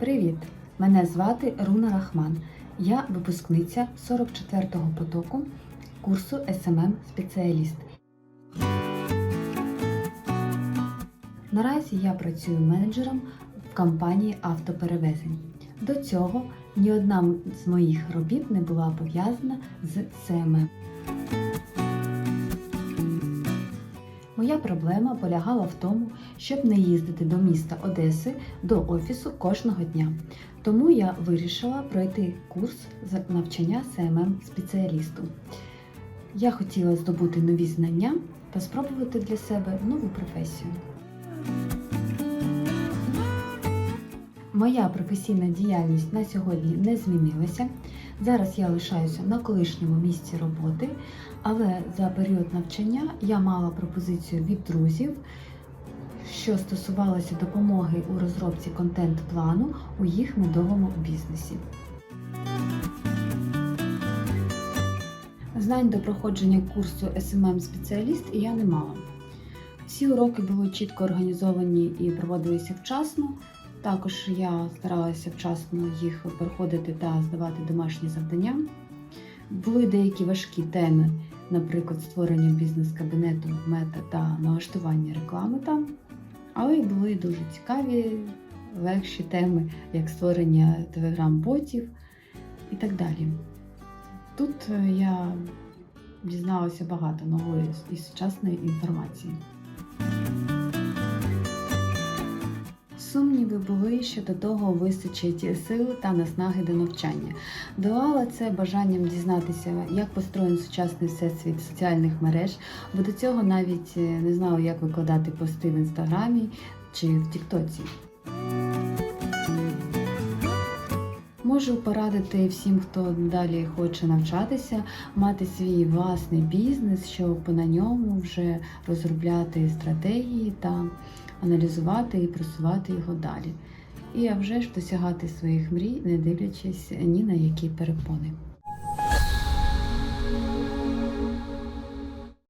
Привіт! Мене звати Руна Рахман. Я випускниця 44-го потоку курсу SMM спеціаліст. Наразі я працюю менеджером в компанії автоперевезень. До цього ні одна з моїх робіт не була пов'язана з CMM. Моя проблема полягала в тому, щоб не їздити до міста Одеси до офісу кожного дня. Тому я вирішила пройти курс з навчання СММ спеціалісту. Я хотіла здобути нові знання та спробувати для себе нову професію. Моя професійна діяльність на сьогодні не змінилася. Зараз я лишаюся на колишньому місці роботи, але за період навчання я мала пропозицію від друзів, що стосувалося допомоги у розробці контент-плану у їх медовому бізнесі. Знань до проходження курсу SMM спеціаліст я не мала. Всі уроки були чітко організовані і проводилися вчасно. Також я старалася вчасно їх проходити та здавати домашні завдання. Були деякі важкі теми, наприклад, створення бізнес-кабінету, мета та налаштування реклами там. Але й були дуже цікаві, легші теми, як створення телеграм-ботів і так далі. Тут е, я дізналася багато нової і сучасної інформації. Сумніви були, що до того вистачить сили та наснаги до навчання. Долала це бажанням дізнатися, як построєн сучасний всесвіт соціальних мереж, бо до цього навіть е, не знала, як викладати пости в інстаграмі чи в Тіктоці. Можу порадити всім, хто далі хоче навчатися, мати свій власний бізнес, щоб на ньому вже розробляти стратегії та аналізувати і просувати його далі. І а вже ж досягати своїх мрій, не дивлячись ні на які перепони.